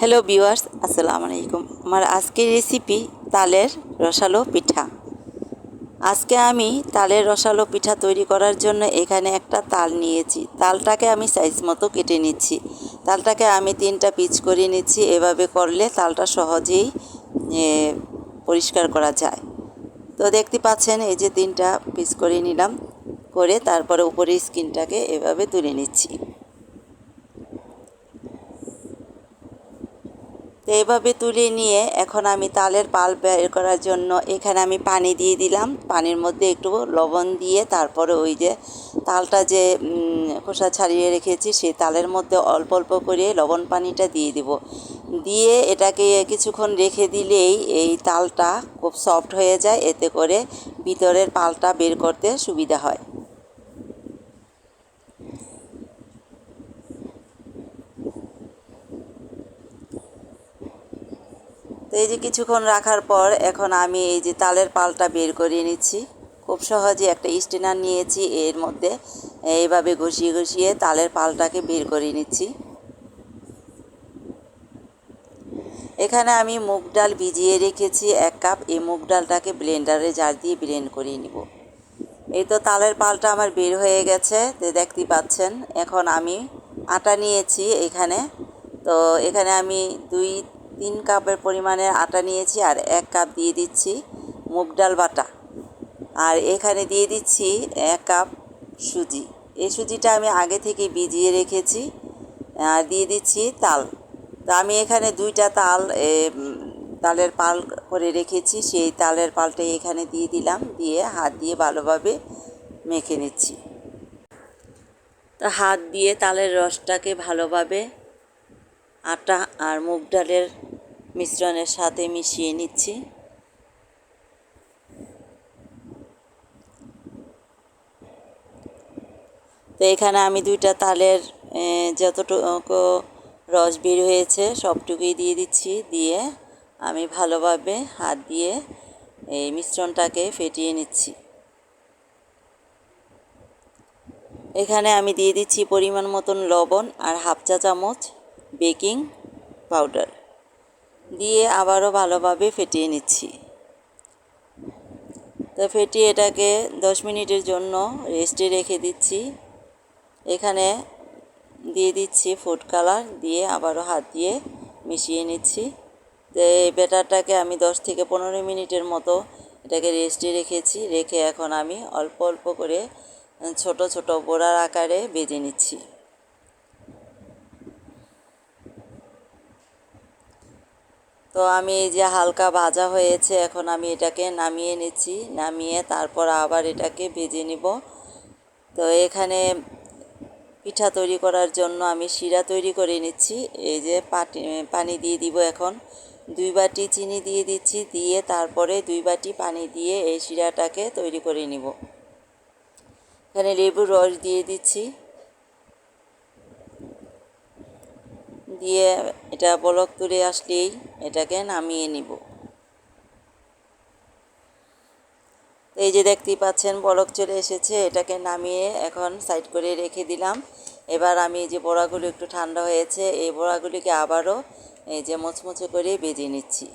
Hello viewers আসসালামু আলাইকুম। আমার আজকের রেসিপি তালের রসালো পিঠা। আজকে আমি তালের রসালো পিঠা তৈরি করার জন্য এখানে একটা তাল নিয়েছি। তালটাকে আমি সাইজ মতো কেটে নিচ্ছি। তালটাকে আমি তিনটা পিচ করে নিচ্ছি। এভাবে করলে তালটা সহজেই পরিষ্কার করা যায়। তো দেখতে পাচ্ছেন, এই যে তিনটা পিস করে নিলাম। করে তারপরে উপরে স্কিনটাকে এভাবে তুলে নিচ্ছি। তো এভাবে তুলে নিয়ে এখন আমি তালের পাল বের করার জন্য এখানে আমি পানি দিয়ে দিলাম। পানির মধ্যে একটু লবণ দিয়ে তারপরে ওই যে তালটা যে খোসা ছাড়িয়ে রেখেছি, সেই তালের মধ্যে অল্প অল্প করে লবণ পানিটা দিয়ে দিব। দিয়ে এটাকে কিছুক্ষণ রেখে দিলেই এই তালটা খুব সফট হয়ে যায়। এতে করে ভিতরের পালটা বের করতে সুবিধা হয় তো এই যে কিছুক্ষণ রাখার পর এখন আমি এই যে তালের পালটা বের করে নিচ্ছি। খুব সহজে একটা স্টেনার নিয়েছি, এর মধ্যে এইভাবে ঘষিয়ে ঘষিয়ে তালের পালটাকে বের করে নিচ্ছি। এখানে আমি মুগ ডাল ভিজিয়ে রেখেছি এক কাপ, এই মুগ ডালটাকে ব্লেন্ডারে জার দিয়ে ব্লেন্ড করে নিব। এই তো তালের পালটা আমার বের হয়ে গেছে দেখতে পাচ্ছেন, এখন আমি আটা নিয়েছি এখানে। তো এখানে আমি দুই তিন কাপের পরিমাণের আটা নিয়েছি আর এক কাপ দিয়ে দিচ্ছি মুগ ডাল বাটা। আর এখানে দিয়ে দিচ্ছি এক কাপ সুজি। এই সুজিটা আমি আগে থেকে ভিজিয়ে রেখেছি, আর দিয়ে দিচ্ছি তাল। তো আমি এখানে দুইটা তাল তালের পাল করে রেখেছি, সেই তালের পালটাই এখানে দিয়ে দিলাম, দিয়ে হাত দিয়ে ভালোভাবে মেখে নিচ্ছি। তো হাত দিয়ে তালের রসটাকে ভালোভাবে আটা আর মুগ ডালের মিশ্রণের সাথে মিশিয়ে নিচ্ছি। তো এখানে আমি দুইটা তালের যতটুকু রস বের হয়েছে সবটুকুই দিয়ে দিচ্ছি, দিয়ে আমি ভালোভাবে হাত দিয়ে এই মিশ্রণটাকে ফেটিয়ে নিচ্ছি। এখানে আমি দিয়ে দিচ্ছি পরিমাণ মতন লবণ আর হাফ চা চামচ বেকিং পাউডার। দিয়ে আবারও ভালোভাবে ফেটিয়ে নিচ্ছি। তো ফেটিয়ে এটাকে দশ মিনিটের জন্য রেস্টে রেখে দিচ্ছি। এখানে দিয়ে দিচ্ছি ফুড কালার, দিয়ে আবারও হাত দিয়ে মিশিয়ে নিচ্ছি। তো এই ব্যাটারটাকে আমি দশ থেকে পনেরো মিনিটের মতো এটাকে রেস্টে রেখেছি। রেখে এখন আমি অল্প অল্প করে ছোট ছোট বোড়ার আকারে বেজে নিচ্ছি। তো আমি এই যে হালকা ভাজা হয়েছে, এখন আমি এটাকে নামিয়ে নিচ্ছি। নামিয়ে তারপর আবার এটাকে ভেজে নিব। তো এখানে পিঠা তৈরি করার জন্য আমি শিরা তৈরি করে নিচ্ছি। এই যে পাটি, পানি দিয়ে দিব এখন। দুই বাটি চিনি দিয়ে দিচ্ছি, দিয়ে তারপরে দুই বাটি পানি দিয়ে এই শিরাটাকে তৈরি করে নিব। এখানে লেবুর রস দিয়ে দিচ্ছি। দিয়ে এটা বলক তুলে আসলেই এটাকে নামিয়ে নিব। এই যে দেখতেই পাচ্ছেন বলক চলে এসেছে, এটাকে নামিয়ে এখন সাইড করে রেখে দিলাম। এবার আমি যে বড়াগুলো একটু ঠান্ডা হয়েছে, এই বড়াগুলিকে আবারও এই যে মুচমুচে করে বেজে নিচ্ছি।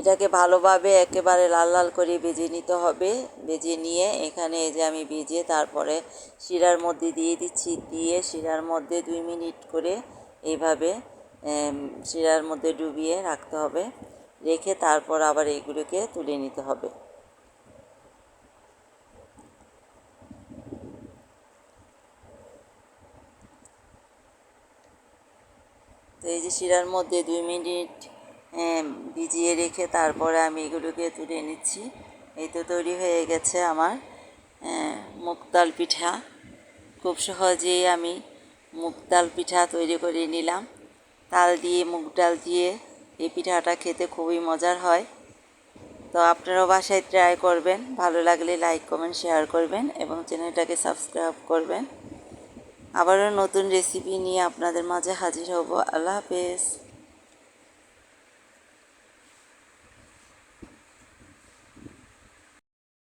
এটাকে ভালোভাবে একেবারে লাল লাল করে ভেজে নিতে হবে। ভেজে নিয়ে এখানে এই যে আমি ভেজে তারপরে শিরার মধ্যে দিয়ে দিচ্ছি, দিয়ে শিরার মধ্যে দুই মিনিট করে এইভাবে শিরার মধ্যে ডুবিয়ে রাখতে হবে। রেখে তারপর আবার এইগুলোকে তুলে নিতে হবে। তো এই যে শিরার মধ্যে দুই মিনিট ভিজিয়ে রেখে তারপরে আমি এগুলোকে তুলে নিচ্ছি। এই তো তৈরি হয়ে গেছে আমার আহ, মুগ ডাল পিঠা। খুব সহজেই আমি মুগ ডাল পিঠা তৈরি করে নিলাম। তাল দিয়ে, মুগ ডাল দিয়ে এই পিঠাটা খেতে খুবই মজার হয়। তো আপনারাও বাসায় ট্রাই করবেন। ভালো লাগলে লাইক কমেন্ট শেয়ার করবেন এবং চ্যানেলটাকে সাবস্ক্রাইব করবেন। আবারও নতুন রেসিপি নিয়ে আপনাদের মাঝে হাজির হব। আল্লাহ হাফেজ।